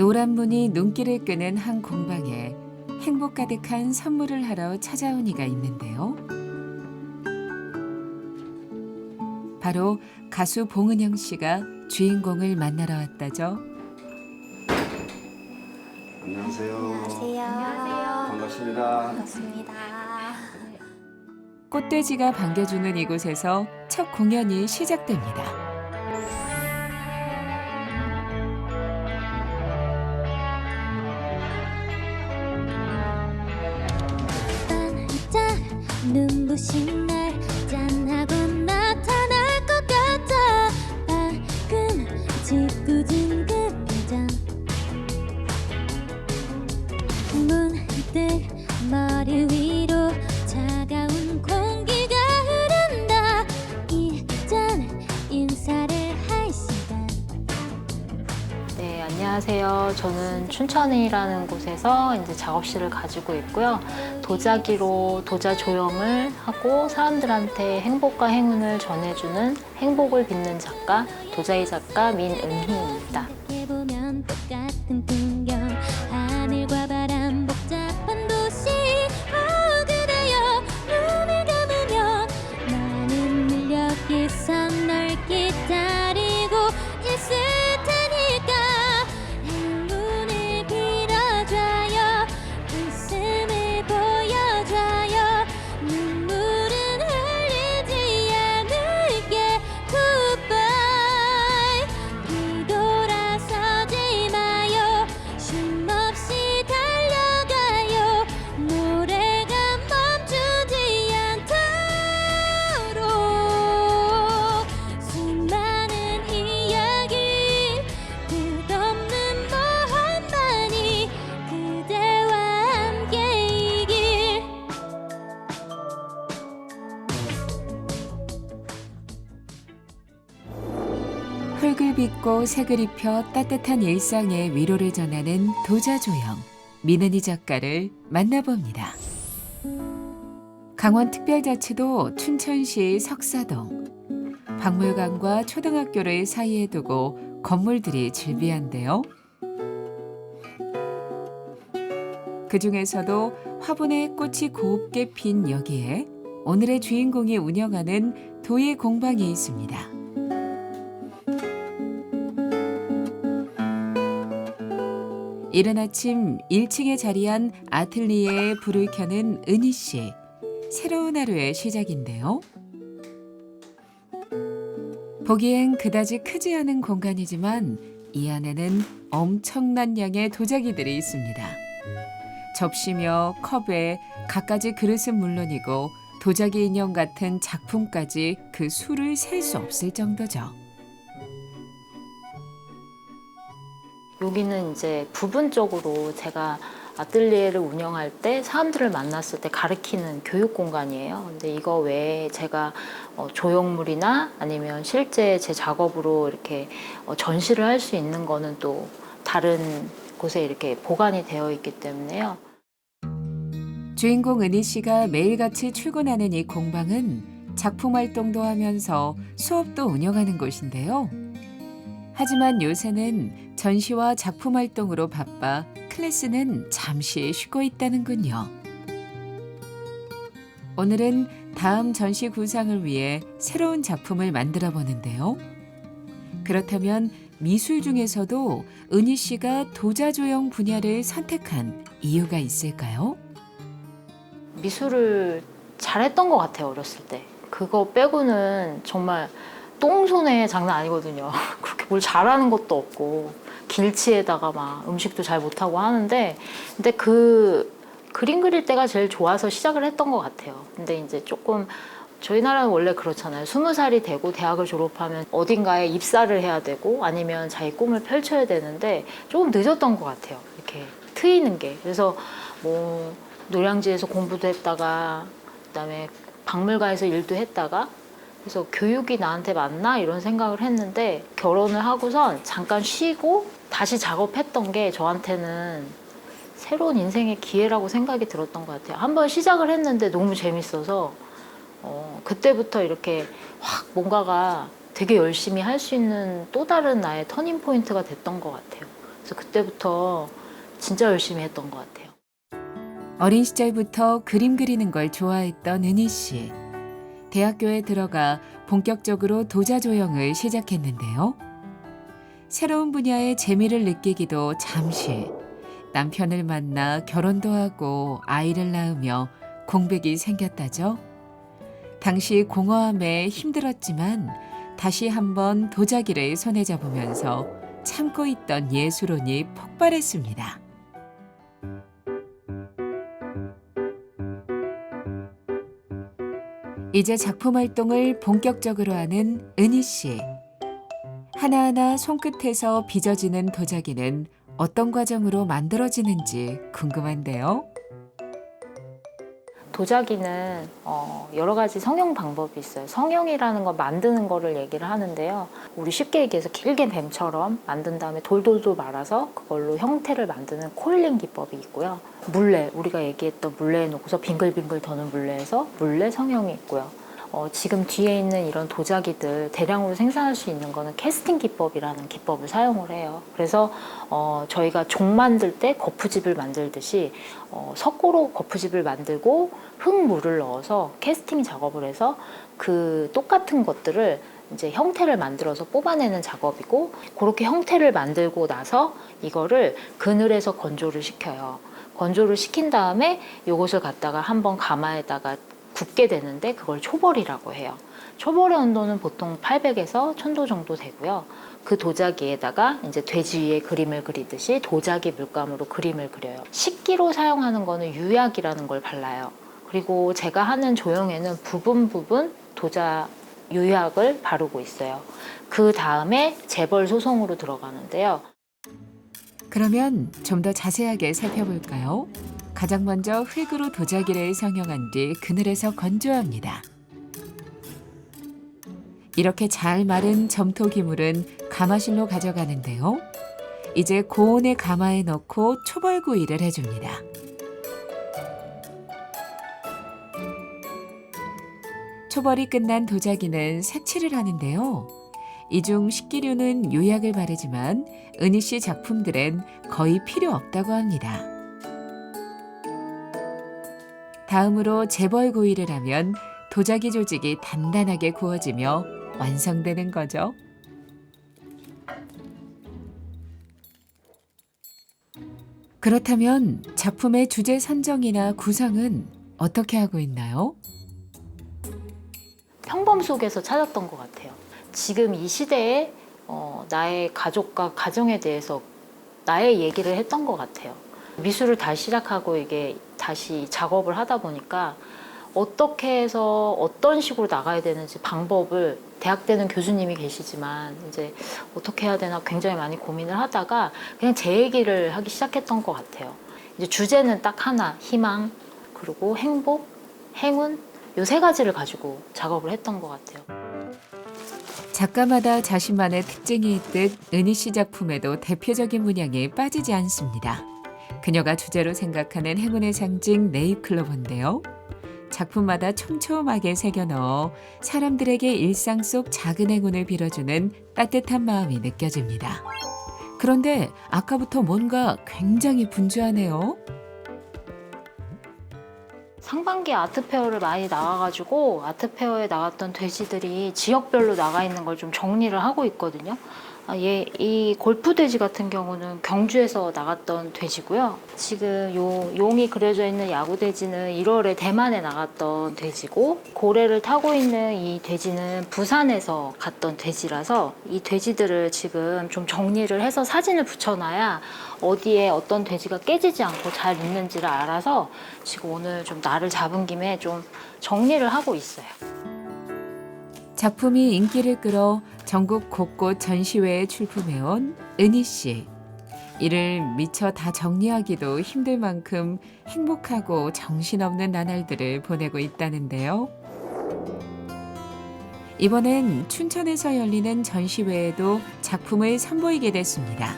노란 문이 눈길을 끄는 한 공방에 행복 가득한 선물을 하러 찾아온 이가 있는데요. 바로 가수 봉은영 씨가 주인공을 만나러 왔다죠. 안녕하세요. 안녕하세요. 반갑습니다. 반갑습니다. 꽃돼지가 반겨주는 이곳에서 첫 공연이 시작됩니다. 문득 머리 위로 차가운 공기가 흐른다 이젠 인사를 할 시간 네, 안녕하세요. 저는 춘천이라는 곳에서 이제 작업실을 가지고 있고요. 도자기로 도자 조형을 하고 사람들한테 행복과 행운을 전해주는 행복을 빚는 작가, 도자기 작가 민은희입니다. 색을 입혀 따뜻한 일상의 위로를 전하는 도자조형 민은희 작가를 만나봅니다. 강원특별자치도 춘천시 석사동 박물관과 초등학교를 사이에 두고 건물들이 즐비한데요. 그 중에서도 화분에 꽃이 곱게 핀 여기에 오늘의 주인공이 운영하는 도예 공방이 있습니다. 이른 아침 1층에 자리한 아틀리에에 불을 켜는 은희 씨. 새로운 하루의 시작인데요. 보기엔 그다지 크지 않은 공간이지만 이 안에는 엄청난 양의 도자기들이 있습니다. 접시며 컵에 갖가지 그릇은 물론이고 도자기 인형 같은 작품까지 그 수를 셀 수 없을 정도죠. 여기는 이제 부분적으로 제가 아뜰리에를 운영할 때 사람들을 만났을 때 가르치는 교육 공간이에요. 근데 이거 외에 제가 어, 조형물이나 아니면 실제 제 작업으로 이렇게 어, 전시를 할 수 있는 거는 또 다른 곳에 이렇게 보관이 되어 있기 때문에요. 주인공 은희 씨가 매일같이 출근하는 이 공방은 작품 활동도 하면서 수업도 운영하는 곳인데요. 하지만 요새는 전시와 작품 활동으로 바빠 클래스는 잠시 쉬고 있다는군요. 오늘은 다음 전시 구상을 위해 새로운 작품을 만들어 보는데요. 그렇다면 미술 중에서도 은희 씨가 도자조형 분야를 선택한 이유가 있을까요? 미술을 잘했던 것 같아요 어렸을 때 그거 빼고는 정말 똥손에 장난 아니거든요 그렇게 뭘 잘하는 것도 없고 길치에다가 막 음식도 잘 못하고 하는데 근데 그 그림 그릴 때가 제일 좋아서 시작을 했던 것 같아요 근데 이제 조금 저희 나라는 원래 그렇잖아요. 스무 살이 되고 대학을 졸업하면 어딘가에 입사를 해야 되고 아니면 자기 꿈을 펼쳐야 되는데 조금 늦었던 것 같아요. 이렇게 트이는 게. 그래서 뭐 노량지에서 공부도 했다가 그다음에 박물관에서 일도 했다가 그래서 교육이 나한테 맞나 이런 생각을 했는데 결혼을 하고선 잠깐 쉬고 다시 작업했던 게 저한테는 새로운 인생의 기회라고 생각이 들었던 것 같아요. 한번 시작을 했는데 너무 재밌어서 어, 그때부터 이렇게 확 뭔가가 되게 열심히 할 수 있는 또 다른 나의 터닝 포인트가 됐던 것 같아요. 그래서 그때부터 진짜 열심히 했던 것 같아요. 어린 시절부터 그림 그리는 걸 좋아했던 은희 씨. 대학교에 들어가 본격적으로 도자 조형을 시작했는데요. 새로운 분야의 재미를 느끼기도 잠시 남편을 만나 결혼도 하고 아이를 낳으며 공백이 생겼다죠. 당시 공허함에 힘들었지만 다시 한번 도자기를 손에 잡으면서 참고 있던 예술혼이 폭발했습니다. 이제 작품 활동을 본격적으로 하는 은희 씨. 하나하나 손끝에서 빚어지는 도자기는 어떤 과정으로 만들어지는지 궁금한데요. 도자기는 어, 여러 가지 성형 방법이 있어요. 성형이라는 거 만드는 거를 얘기를 하는데요. 우리 쉽게 얘기해서 길게 뱀처럼 만든 다음에 돌돌돌 말아서 그걸로 형태를 만드는 콜링 기법이 있고요. 물레, 우리가 얘기했던 물레에 놓고서 빙글빙글 도는 물레에서 물레 성형이 있고요. 어, 지금 뒤에 있는 이런 도자기들 대량으로 생산할 수 있는 거는 캐스팅 기법이라는 기법을 사용을 해요. 그래서 어, 저희가 종 만들 때 거푸집을 만들듯이 어, 석고로 거푸집을 만들고 흙물을 넣어서 캐스팅 작업을 해서 그 똑같은 것들을 이제 형태를 만들어서 뽑아내는 작업이고 그렇게 형태를 만들고 나서 이거를 그늘에서 건조를 시켜요. 건조를 시킨 다음에 이것을 갖다가 한번 가마에다가 굽게 되는데 그걸 초벌이라고 해요. 초벌의 온도는 보통 800에서 1000도 정도 되고요. 그 도자기에다가 이제 돼지 위에 그림을 그리듯이 도자기 물감으로 그림을 그려요. 식기로 사용하는 거는 유약이라는 걸 발라요. 그리고 제가 하는 조형에는 부분 부분 도자 유약을 바르고 있어요. 그 다음에 재벌 소송으로 들어가는데요. 그러면 좀 더 자세하게 살펴볼까요? 가장 먼저 흙으로 도자기를 성형한 뒤 그늘에서 건조합니다. 이렇게 잘 마른 점토 기물은 가마실로 가져가는데요. 이제 고온의 가마에 넣고 초벌구이를 해줍니다. 초벌이 끝난 도자기는 색칠을 하는데요. 이중 식기류는 요약을 바르지만 은희 씨 작품들엔 거의 필요 없다고 합니다. 다음으로 재벌구이를 하면 도자기 조직이 단단하게 구워지며 완성되는 거죠. 그렇다면 작품의 주제 선정이나 구상은 어떻게 하고 있나요? 평범 속에서 찾았던 것 같아요. 지금 이 시대에 어, 나의 가족과 가정에 대해서 나의 얘기를 했던 것 같아요. 미술을 다시 시작하고 이게 다시 작업을 하다 보니까 어떻게 해서 어떤 식으로 나가야 되는지 방법을 대학 때는 교수님이 계시지만 이제 어떻게 해야 되나 굉장히 많이 고민을 하다가 그냥 제 얘기를 하기 시작했던 것 같아요. 이제 주제는 딱 하나, 희망, 그리고 행복, 행운, 요 세 가지를 가지고 작업을 했던 것 같아요. 작가마다 자신만의 특징이 있듯 은희 씨 작품에도 대표적인 문양이 빠지지 않습니다. 그녀가 주제로 생각하는 행운의 상징 네잎클로버인데요. 작품마다 촘촘하게 새겨 넣어 사람들에게 일상 속 작은 행운을 빌어주는 따뜻한 마음이 느껴집니다. 그런데 아까부터 뭔가 굉장히 분주하네요. 상반기 아트페어를 많이 나가가지고 아트페어에 나갔던 돼지들이 지역별로 나가 있는 걸 좀 정리를 하고 있거든요. 아, 얘, 이 골프 돼지 같은 경우는 경주에서 나갔던 돼지고요. 지금 요 용이 그려져 있는 야구 돼지는 1월에 대만에 나갔던 돼지고 고래를 타고 있는 이 돼지는 부산에서 갔던 돼지라서 이 돼지들을 지금 좀 정리를 해서 사진을 붙여놔야 어디에 어떤 돼지가 깨지지 않고 잘 있는지를 알아서 지금 오늘 좀 날을 잡은 김에 좀 정리를 하고 있어요. 작품이 인기를 끌어 전국 곳곳 전시회에 출품해온 은희 씨. 이를 미처 다 정리하기도 힘들 만큼 행복하고 정신없는 나날들을 보내고 있다는데요. 이번엔 춘천에서 열리는 전시회에도 작품을 선보이게 됐습니다.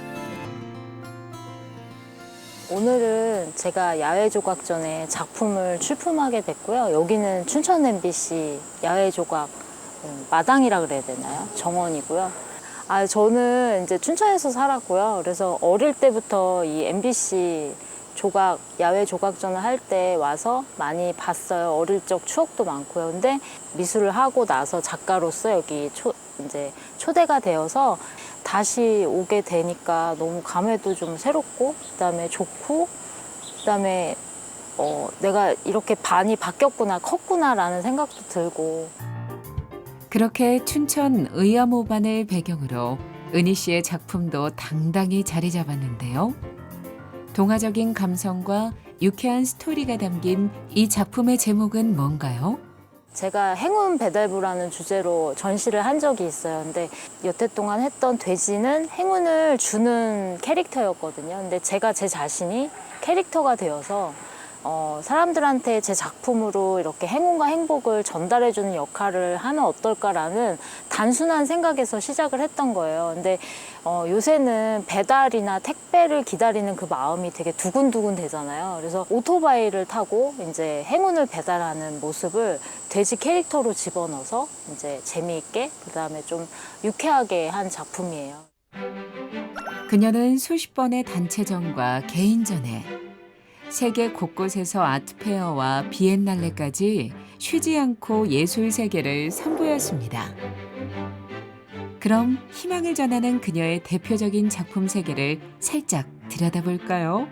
오늘은 제가 야외 조각 전에 작품을 출품하게 됐고요. 여기는 춘천 MBC 야외 조각 음, 마당이라 그래야 되나요? 정원이고요. 아, 저는 이제 춘천에서 살았고요. 그래서 어릴 때부터 이 MBC 조각, 야외 조각전을 할 때 와서 많이 봤어요. 어릴 적 추억도 많고요. 근데 미술을 하고 나서 작가로서 여기 초, 이제 초대가 되어서 다시 오게 되니까 너무 감회도 좀 새롭고, 그 다음에 좋고, 그 다음에 어, 내가 이렇게 반이 바뀌었구나, 컸구나라는 생각도 들고. 그렇게 춘천 의암호반을 배경으로 은희 씨의 작품도 당당히 자리 잡았는데요. 동화적인 감성과 유쾌한 스토리가 담긴 이 작품의 제목은 뭔가요? 제가 행운 배달부라는 주제로 전시를 한 적이 있어요. 근데 여태 동안 했던 돼지는 행운을 주는 캐릭터였거든요. 근데 제가 제 자신이 캐릭터가 되어서 어, 사람들한테 제 작품으로 이렇게 행운과 행복을 전달해주는 역할을 하면 어떨까라는 단순한 생각에서 시작을 했던 거예요. 근데 어, 요새는 배달이나 택배를 기다리는 그 마음이 되게 두근두근 되잖아요. 그래서 오토바이를 타고 이제 행운을 배달하는 모습을 돼지 캐릭터로 집어넣어서 이제 재미있게 그다음에 좀 유쾌하게 한 작품이에요. 그녀는 수십 번의 단체전과 개인전에 세계 곳곳에서 아트페어와 비엔날레까지 쉬지 않고 예술 세계를 선보였습니다. 그럼 희망을 전하는 그녀의 대표적인 작품 세계를 살짝 들여다볼까요?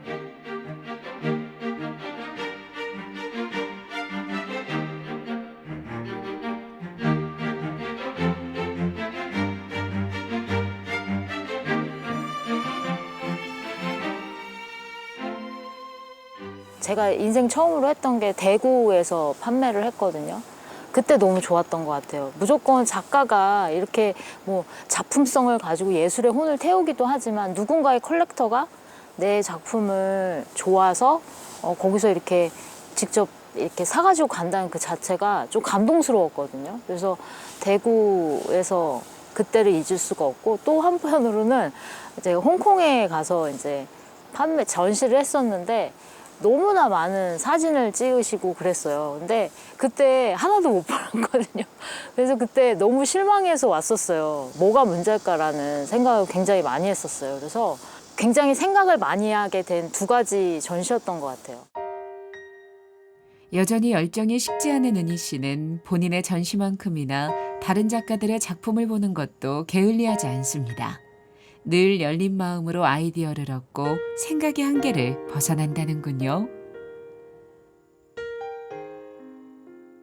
제가 인생 처음으로 했던 게 대구에서 판매를 했거든요. 그때 너무 좋았던 것 같아요. 무조건 작가가 이렇게 뭐 작품성을 가지고 예술의 혼을 태우기도 하지만 누군가의 컬렉터가 내 작품을 좋아서 어, 거기서 이렇게 직접 이렇게 사가지고 간다는 그 자체가 좀 감동스러웠거든요. 그래서 대구에서 그때를 잊을 수가 없고 또 한편으로는 제가 홍콩에 가서 이제 판매 전시를 했었는데 너무나 많은 사진을 찍으시고 그랬어요. 근데 그때 하나도 못 팔았거든요. 그래서 그때 너무 실망해서 왔었어요. 뭐가 문제일까라는 생각을 굉장히 많이 했었어요. 그래서 굉장히 생각을 많이 하게 된 두 가지 전시였던 것 같아요. 여전히 열정이 식지 않은 은희 씨는 본인의 전시만큼이나 다른 작가들의 작품을 보는 것도 게을리하지 않습니다. 늘 열린 마음으로 아이디어를 얻고 생각의 한계를 벗어난다는군요.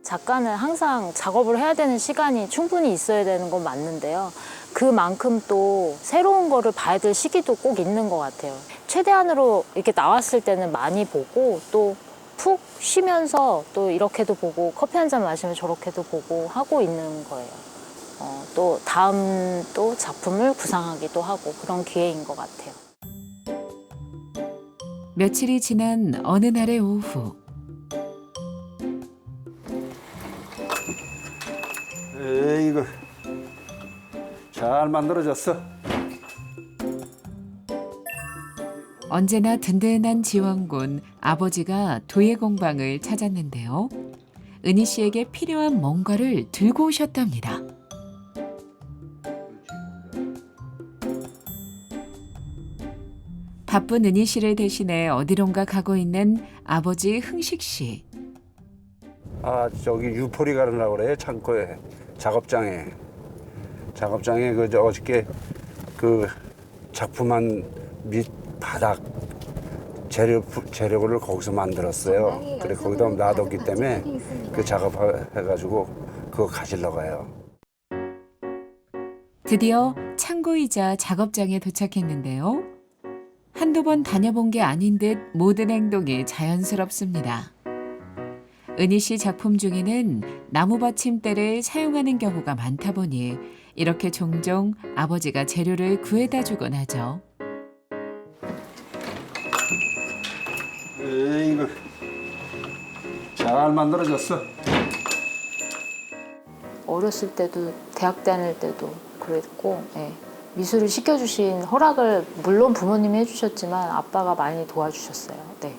작가는 항상 작업을 해야 되는 시간이 충분히 있어야 되는 건 맞는데요. 그만큼 또 새로운 거를 봐야 될 시기도 꼭 있는 것 같아요. 최대한으로 이렇게 나왔을 때는 많이 보고 또 푹 쉬면서 또 이렇게도 보고 커피 한 잔 마시면 저렇게도 보고 하고 있는 거예요. 어, 또 다음 또 작품을 구상하기도 하고 그런 기회인 것 같아요. 며칠이 지난 어느 날의 오후 에이구 잘 만들어졌어. 언제나 든든한 지원군 아버지가 도예 공방을 찾았는데요. 은희 씨에게 필요한 뭔가를 들고 오셨답니다. 바쁜 은희 씨를 대신해 어디론가 가고 있는 아버지 흥식 씨. 아 저기 유포리 가려고 그래 창고에 작업장에 작업장에 그 저 어저께 그 작품한 밑 바닥 재료 재료를 거기서 만들었어요. 그래 거기다 놔뒀기 때문에 그 작업해가지고 그거 가지러 가요. 드디어 창고이자 작업장에 도착했는데요. 한두 번 다녀본 게 아닌 듯 모든 행동이 자연스럽습니다. 은희 씨 작품 중에는 나무 받침대를 사용하는 경우가 많다 보니 이렇게 종종 아버지가 재료를 구해다 주곤 하죠. 에이구 잘 만들어졌어. 어렸을 때도 대학 다닐 때도 그랬고 예. 미술을 시켜주신 허락을 물론 부모님이 해주셨지만 아빠가 많이 도와주셨어요. 네.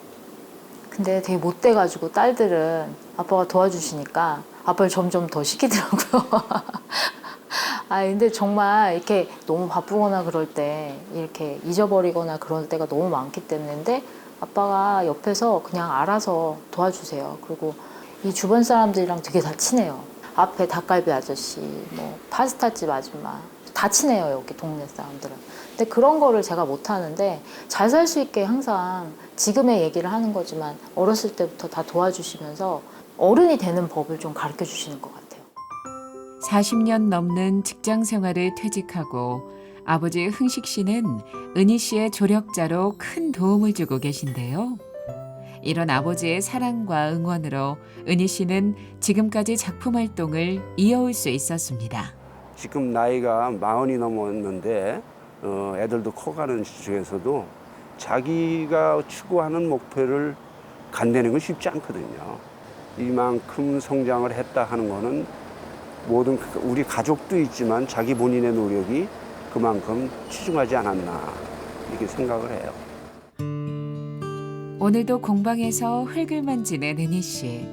근데 되게 못돼가지고 딸들은 아빠가 도와주시니까 아빠를 점점 더 시키더라고요. 아 근데 정말 이렇게 너무 바쁘거나 그럴 때 이렇게 잊어버리거나 그럴 때가 너무 많기 때문인데 아빠가 옆에서 그냥 알아서 도와주세요. 그리고 이 주변 사람들이랑 되게 다 친해요. 앞에 닭갈비 아저씨, 뭐 파스타집 아줌마 다 친해요 여기 동네 사람들은. 근데 그런 거를 제가 못 하는데 잘 살 수 있게 항상 지금의 얘기를 하는 거지만 어렸을 때부터 다 도와주시면서 어른이 되는 법을 좀 가르쳐 주시는 것 같아요. 40년 넘는 직장 생활을 퇴직하고 아버지 흥식 씨는 은희 씨의 조력자로 큰 도움을 주고 계신데요. 이런 아버지의 사랑과 응원으로 은희 씨는 지금까지 작품 활동을 이어올 수 있었습니다. 지금 나이가 마흔이 넘었는데 어, 애들도 커가는 중에서도 자기가 추구하는 목표를 간다는 건 쉽지 않거든요. 이만큼 성장을 했다 하는 거는 모든 그- 우리 가족도 있지만 자기 본인의 노력이 그만큼 치중하지 않았나 이렇게 생각을 해요. 오늘도 공방에서 흙을 만지는 은희 씨.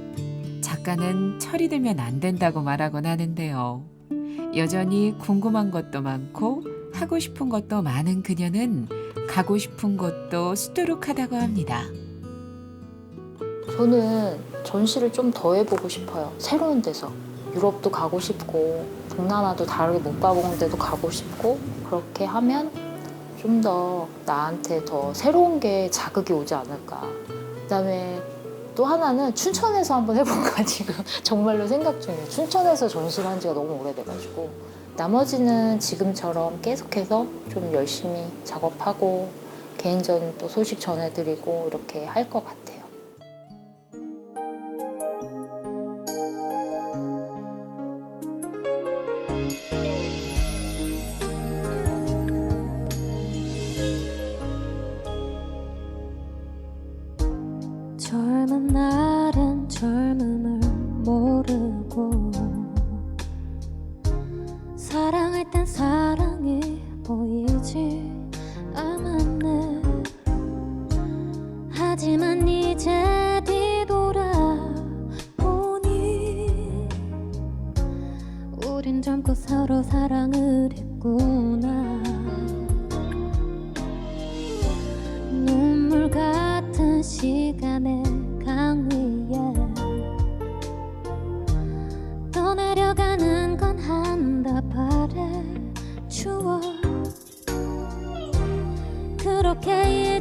작가는 철이 들면 안 된다고 말하곤 하는데요. 여전히 궁금한 것도 많고 하고 싶은 것도 많은 그녀는 가고 싶은 곳도 수두룩하다고 합니다. 저는 전시를 좀 더 해보고 싶어요. 새로운 데서. 유럽도 가고 싶고, 동남아도 다르게 못 가본 데도 가고 싶고, 그렇게 하면 좀 더 나한테 더 새로운 게 자극이 오지 않을까. 그 다음에 또 하나는 춘천에서 한번 해볼까 지금 정말로 생각 중이에요. 춘천에서 전시를 한 지가 너무 오래돼가지고. 나머지는 지금처럼 계속해서 좀 열심히 작업하고, 개인전 또 소식 전해드리고, 이렇게 할 것 같아요.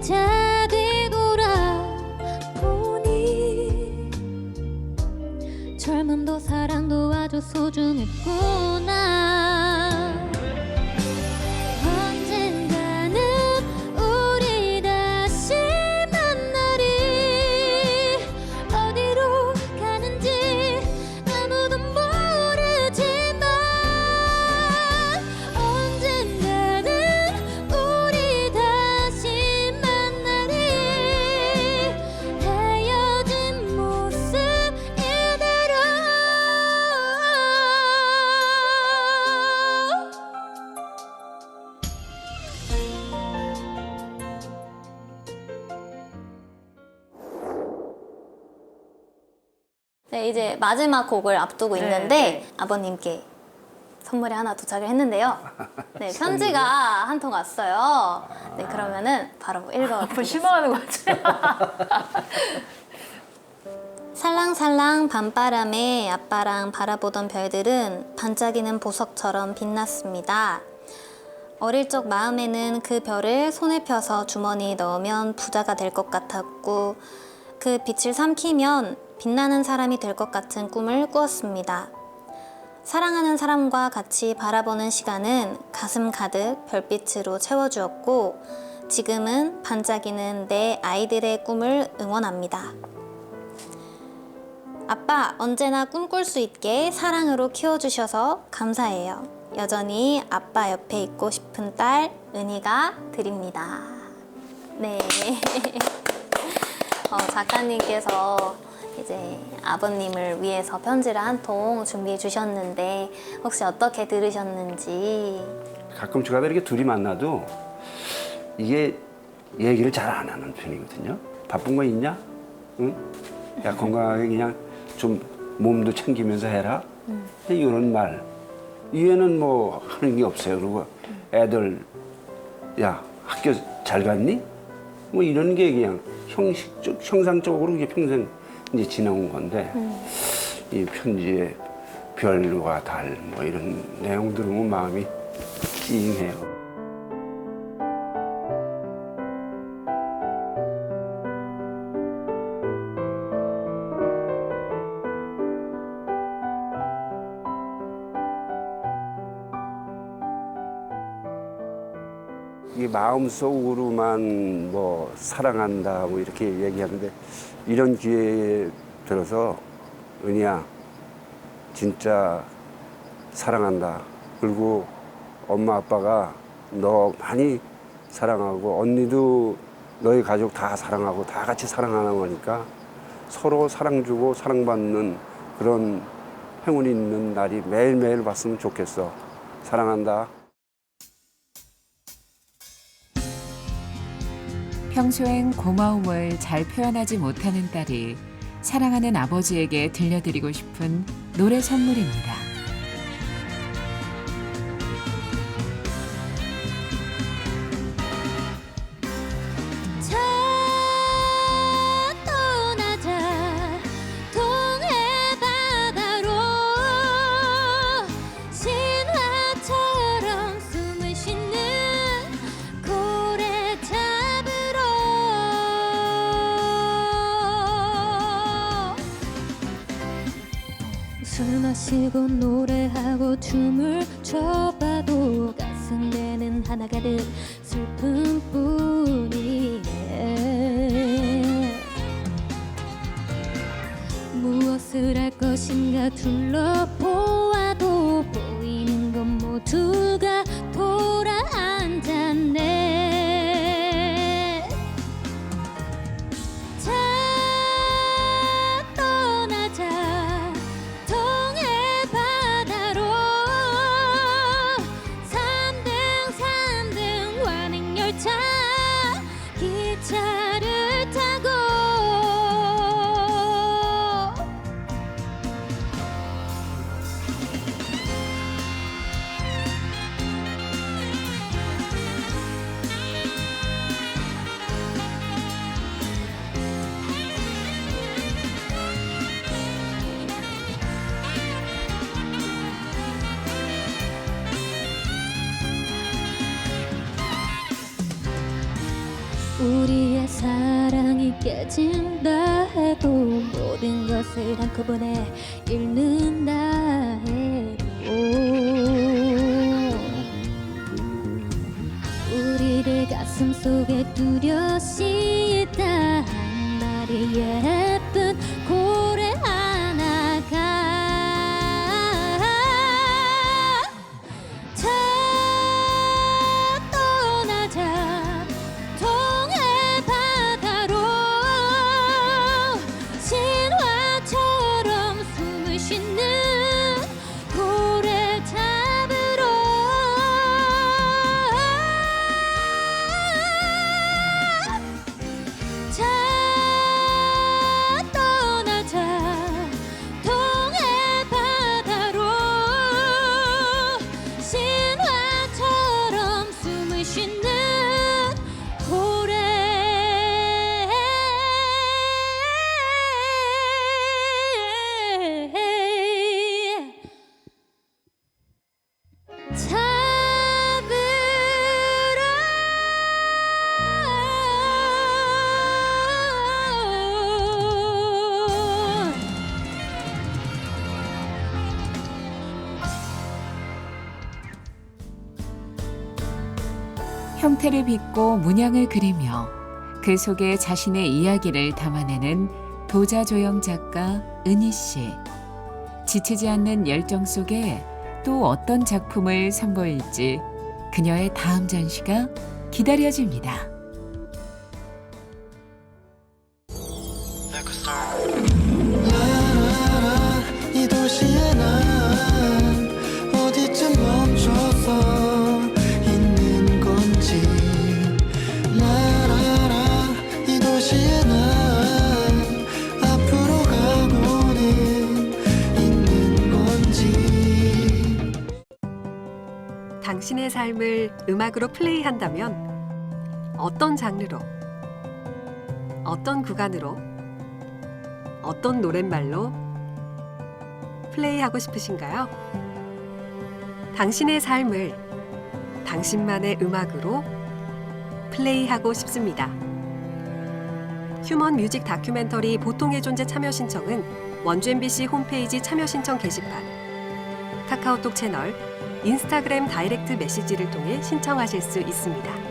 그 네, 이제 마지막 곡을 앞두고 네, 있는데 네. 아버님께 선물이 하나 도착을 했는데요. 네, 편지가 한 통 왔어요. 네, 그러면은 바로 읽어 드리겠습니다. 실망하는 것 같아요. 살랑살랑 밤바람에 아빠랑 바라보던 별들은 반짝이는 보석처럼 빛났습니다. 어릴 적 마음에는 그 별을 손에 펴서 주머니에 넣으면 부자가 될 것 같았고 그 빛을 삼키면 빛나는 사람이 될 것 같은 꿈을 꾸었습니다. 사랑하는 사람과 같이 바라보는 시간은 가슴 가득 별빛으로 채워주었고 지금은 반짝이는 내 아이들의 꿈을 응원합니다. 아빠, 언제나 꿈꿀 수 있게 사랑으로 키워주셔서 감사해요. 여전히 아빠 옆에 있고 싶은 딸, 은희가 드립니다. 네. 어, 작가님께서 이제 아버님을 위해서 편지를 한 통 준비해 주셨는데, 혹시 어떻게 들으셨는지. 가끔씩 하다 이렇게 둘이 만나도 이게 얘기를 잘 안 하는 편이거든요. 바쁜 거 있냐? 응? 야 건강하게 그냥 좀 몸도 챙기면서 해라. 이런 말 이해는 뭐 하는 게 없어요. 그리고 애들 야 학교 잘 갔니? 뭐 이런 게 그냥 형식적 형상적으로 그게 평생 이제 지나온 건데 이 편지에 별과 달 뭐 이런 내용 들으면 마음이 찡해요. 마음속으로만 뭐 사랑한다 뭐 이렇게 얘기하는데 이런 기회에 들어서 은희야 진짜 사랑한다 그리고 엄마 아빠가 너 많이 사랑하고 언니도 너희 가족 다 사랑하고 다 같이 사랑하는 거니까 서로 사랑 주고 사랑받는 그런 행운이 있는 날이 매일매일 봤으면 좋겠어 사랑한다. 평소엔 고마움을 잘 표현하지 못하는 딸이 사랑하는 아버지에게 들려드리고 싶은 노래 선물입니다. 춰봐도 가슴에는 하나 가득 슬픔뿐이네. 무엇을 할 것인가 둘러보아도 보이는 건 모두가 돌아앉았네 깨진다 해도 모든 것을 한꺼번에 잃는다 해도 우리들 가슴 속에 뚜렷이 형태를 빚고 문양을 그리며 그 속에 자신의 이야기를 담아내는 도자조형 작가 은희 씨. 지치지 않는 열정 속에 또 어떤 작품을 선보일지 그녀의 다음 전시가 기다려집니다. 당신의 삶을 음악으로 플레이한다면 어떤 장르로, 어떤 구간으로, 어떤 노랫말로 플레이하고 싶으신가요? 당신의 삶을 당신만의 음악으로 플레이하고 싶습니다. 휴먼 뮤직 다큐멘터리 보통의 존재 참여 신청은 원주 MBC 홈페이지 참여 신청 게시판, 카카오톡 채널, 인스타그램 다이렉트 메시지를 통해 신청하실 수 있습니다.